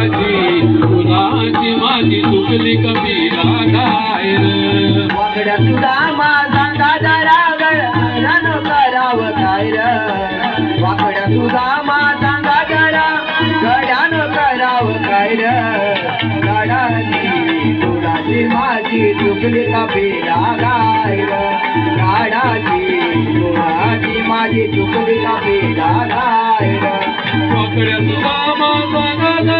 लाडाची गुणाची माझी चुकली कबीरा गायर वाकड्या तुला माझा दादारा गळ्यानं करावं काय वाकड्या तुला माझा दादारा गड्यानं करावं काय र गाडाची माझी चुकली का बेला गाय र गाडाची माझी चुकली का बेला गाय र वाकड्या तुला माझा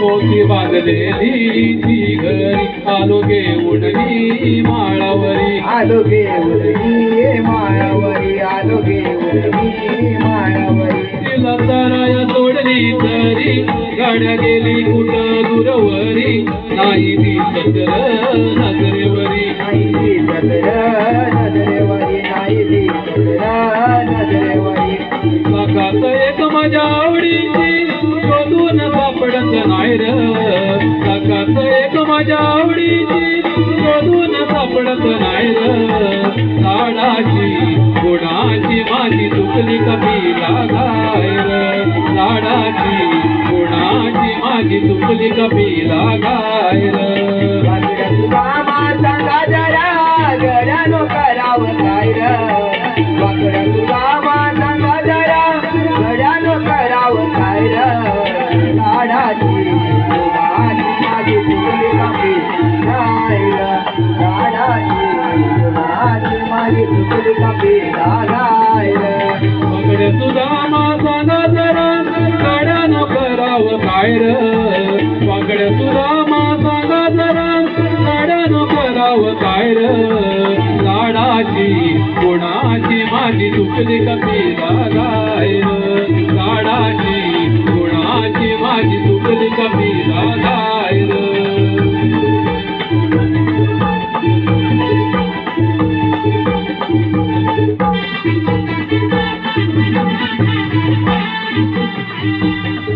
पोती बांधलेली ती घरी आलो घेऊन मी माळावरी. आलो घेऊन ये माळावरी आलो घेऊन मी माळावरी. तिला तराया सोडली तरी गाड्या गेली कुठं दूरवरी. नाही ती सतर नजरेवरी नाही दिसत र नाही एक माझ्या आवडीची शोधून सापडत नाही र सकाळ एक माझ्या आवडीची शोधून सापडत नाही र लाडाची गुणाची माझी चुकली कबीला गायर लाडाची गुणाची माझी चुकली कमी गायर नो करावं काय र वाकड्या तुझा जरा घड्या नो करावं काय र लाडाची गुणाची माझी चुकली कमी काय र लाडाची माझी चुकली कमी काय र मगड तुझा करावं काय करावं काय झाडाची कोणाची? माझी दुखली कमी झालाय झाडाची कोणाची? माझी दुखली कमी झालाय Thank